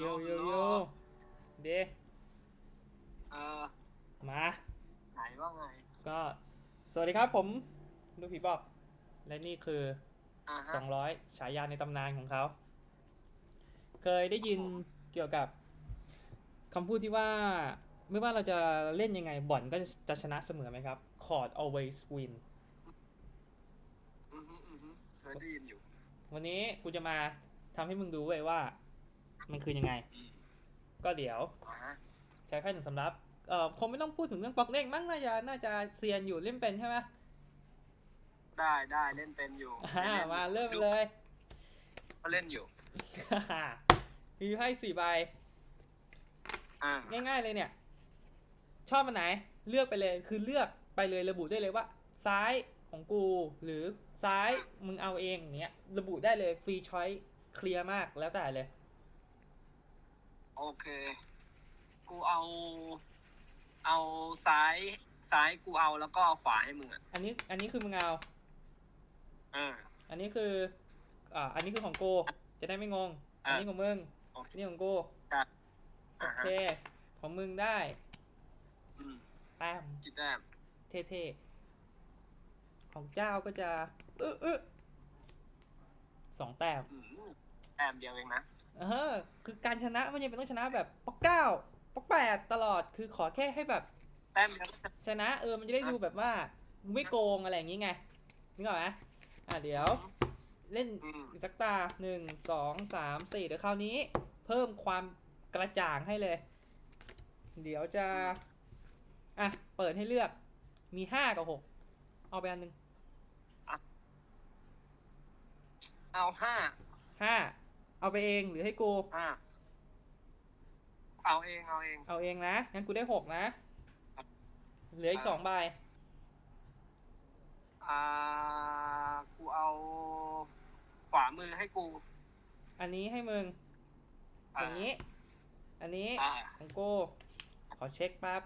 ยูยูยูเดเออมาไหนว่าไงก็สวัสดีครับผมลูกผีบอก และนี่คือสองร้อยฉายาในตำนานของเขา เคยได้ยินเกี่ยวกับคำพูดที่ว่า ไม่ว่าเราจะเล่นยังไงบ่อนก็จะชนะเสมอไหมครับ Court always win เคยได้ยินอยู่ วันนี้กูจะมาทำให้มึงดูไว้ว่า มันคือยังไงอืมก็เดี๋ยวอ่าฮะใช้ไพ่หนึ่งสำรับเอ่อคงไม่ต้องพูดถึงเรื่องปอกเด้งมั้งน่าจะน่าจะเซียนอยู่เล่นเป็นใช่ไหมได้ได้เล่นเป็นอยู่อ่าล่นอยู่มาเริ่มเลยก็เล่นอยู่มีไพ่สี่ใบอ่าง่ายๆเลยเนี่ย ชอบมันไหน เลือกไปเลยคือเลือกไปเลยระบุได้เลยว่า ซ้ายของกู หรือซ้ายมึงเอาเองอย่างเงี้ย ระบุได้เลยฟรีช้อยเคลียร์มากแล้วแต่เลย โอเค กูเอา เอาซ้าย ซ้ายกูเอาแล้วก็เอาขวาให้มึงอะอันนี้อันนี้คือมึงเอา อ่า อันนี้คือ อ่า อันนี้คือของกูจะได้ไม่งง อันอะนี้ของมึงโอเค อันนี้ของกูครับโออ่าฮะเค ของมึงได้อืมแต้มกี่แต้มเท่ๆของเจ้าก็จะเออเออสองแต้มอืมแต้มเดียวเองนะ เออ คือการชนะไม่จำเป็นต้องชนะแบบปอกเก้าปอกแปดตลอดคือขอแค่ให้แบบ แต้มเดียวชนะเออมันจะได้ดูแบบว่ามึงไม่โกงอะไรอย่างงี้ไงนึกออกไหมอะเดี๋ยว เล่นอืมอีกสักตาหนึ่งสองสามสี่เดี๋ยวคราวนี้ เพิ่มความกระจ่างให้เลย เดี๋ยวจะ อะ เปิดให้เลือกมีห้ากับหกเอาไปอันหนึ่งเอาห้า เอาไปเองหรือให้กู อ่าเอาเองเอาเอง เอาเองนะ งั้นกูได้หกนะ เหลืออีกสองใบ อ่า กูเอาขวามือให้กู อันนี้ให้มึงอย่างนี้ อันนี้ อ่า ของกู ขอเช็คแป๊บ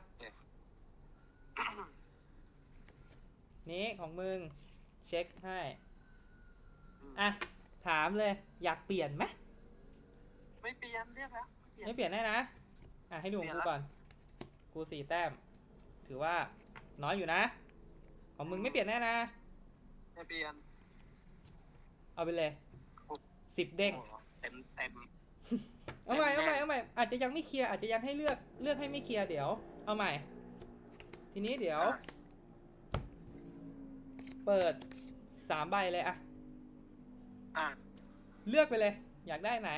นี้ของมึง เช็คให้ อะ ถามเลย อยากเปลี่ยนไหม ไม่เปลี่ยนเรียกแล้วเปลี่ยนไม่เปลี่ยนได้นะอะให้ดูของเปลี่กูยนละก่อน กูสี่แต้ม ถือว่าน้อยอยู่นะ ของมึงไม่เปลี่ยนแน่นะ ไม่เปลี่ยน เอาไปเลยสิบเด้งโอ้เต็มเต็มเอาใหม่แน่เอาๆใหม่เอาใหม่อาจจะยังไม่เคลียร์อาจจะยังให้เลือกเลือกให้ไม่เคลียร์เดี๋ยว เอาใหม่ ทีนี้เดี๋ยวอะเปิดสามใบเลยอะอะเลือกไปเลย อยากได้ไหน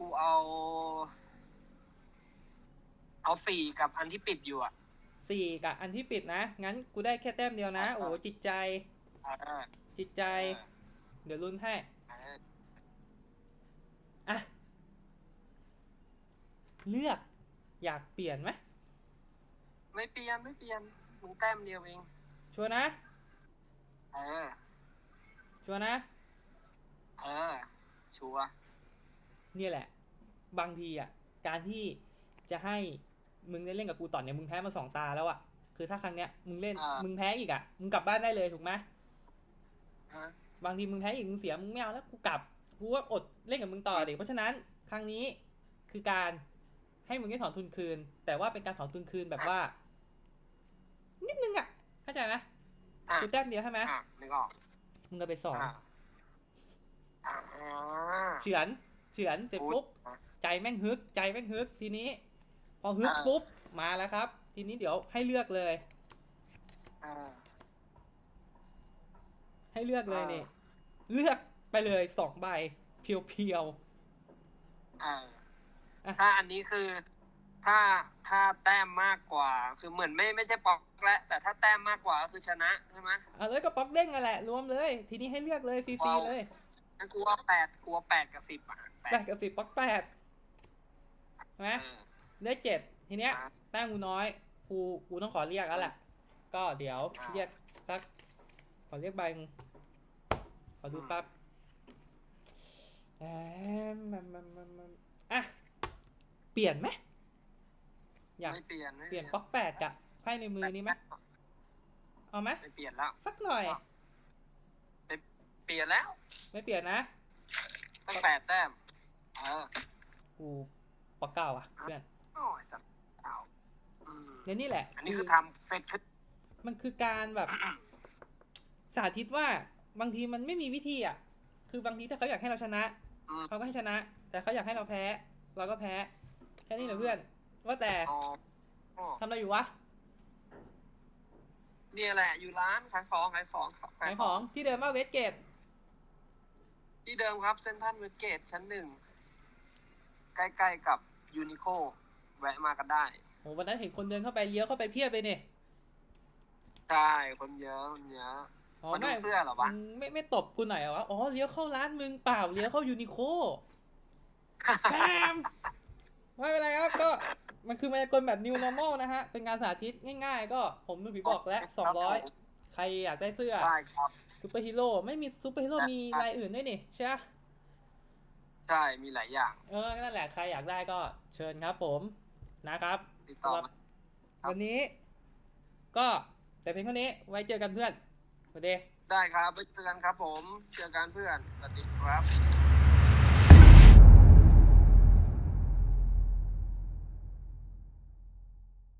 กูเอา เอาสี่กับอันที่ปิดอยู่อะ สี่กับอันที่ปิดนะ งั้นกูได้แค่แต้มเดียวนะ อ่า โอ้โหจิตใจ อ่าจิตใจ เดี๋ยวลุ้นให้ อ่าอะ เลือก อยากเปลี่ยนไหมไม่เปลี่ยนไม่เปลี่ยนมึงแต้มเดียวเองชัวร์นะเออชัวร์นะเออชัวร์ เนี่ยแหละ บางทีอะ การที่จะให้มึงได้เล่นกับกูต่อเนี่ยมึงแพ้มาสองตาแล้วอะคือถ้าครั้งเนี้ยมึงเล่น มึงแพ้อีกอะมึงกลับบ้านได้เลยถูกไหมฮะบางทีมึงแพ้อีกมึงเสียมึงไม่เอาแล้วกูกลับกูว่าอดเล่นกับมึงต่อเด็กเพราะฉะนั้นครั้งนี้คือการให้มึงได้ถอนทุนคืน แต่ว่าเป็นการถอนทุนคืนแบบว่า นิดนึงอะเข้าใจไหมอะกูแต้มเดียวใช่ไหมอะนึกออกมึงเอาไปสองอะอ่าเฉือน เฉือนเสร็จปุ๊บอะใจแม่งฮึก ใจแม่งฮึกทีนี้ พอฮึกอ่าปุ๊บมาแล้วครับ ทีนี้เดี๋ยวให้เลือกเลยอ่าให้เลือกเลยอ่านี่เลือกไปเลยสองใบเพียวอ่าอะถ้าอันนี้คือ ถ้าถ้าแต้มมากกว่า คือเหมือนไม่ไม่ใช่ปอกแล้วแต่ถ้าแต้มมากกว่าก็คือชนะใช่ไหมๆอะเลยก็ป๊อกเด้งกันแหละรวมเลย ทีนี้ให้เลือกเลยฟรีว้าวๆเลย งั้นกูว่าแปดกูว่าแปดกับสิบอะแปแปดดกับสิบป๊อกแปดใช่ไหมเออได้เจ็ดทีเนี้ยอะแต้มกูน้อยกูกูต้องขอเรียกแล้วแหละก็เดี๋ยวอ่าเรียกสักขอเรียกใบมึงขอดูอืมแปั๊บแอมมันมันมันมันอะเปลี่ยนไหมอยากไม่เปลี่ยนไม่เปลี่ยนป๊อกแปดกับไพ่ในมือนี้ไหมเอาไหมไม่เปลี่ยนแล้ว สักหน่อยเปลี่ยนแล้วไม่เปลี่ยนนะตั้งแปดแต้มเออกูป๊อกเก้าอะเพื่อนโอ้ยจับเต่าอืมและนี่แหละอันนี้คือทำเสร็จขึ้นมันคือการแบบ สาธิตว่าบางทีมันไม่มีวิธีอะ คือบางทีถ้าเขาอยากให้เราชนะอืมเขาก็ให้ชนะ แต่เขาอยากให้เราแพ้ เราก็แพ้แค่นี้เหรอเพื่อน ว่าแต่อ๋ออ๋อทำอะไรอยู่วะเนี่ยแหละ อยู่ร้านขายของขายของ ขายของที่เดิมว่าเวสเกต ที่เดิมครับเซนทันเวสเกตชั้นหนึ่งใกล้ๆกับยูนิโคแวะมากันได้โหวันนั้นเห็นคนเดินเข้าไปเลี้ยวเข้าไปเพียบเลยเนี่ยใช่คนเยอะคนเยอะอ๋อมาดูไม่เสื้อเหรอวะมึงไม่ไม่ตบกูหน่อยเหรอวะอ๋อเลี้ยวเข้าร้านมึงเปล่าเลี้ยวเข้ายูนิโคแบมไม่เป็นไรครับก็มันคือมายากลแบบ new normal นะฮะ เป็นการสาธิตง่ายๆ ก็ผมดูผีบอกแล้วสองร้อยใครอยากได้เสื้อ ได้ครับ ซูเปอร์ฮีโร่ไม่มีซูเปอร์ฮีโร่มีลายอื่นด้วยนี่ใช่ปะใช่มีหลายอย่าง เออนั่นแหละใครอยากได้ก็เชิญครับผมนะครับติดต่อมาครับวันนี้ ก็แต่เพียงเท่านี้ไว้เจอกันเพื่อนสวัสดีได้ครับไปเจอกันครับผมเจอกันเพื่อนสวัสดีครับ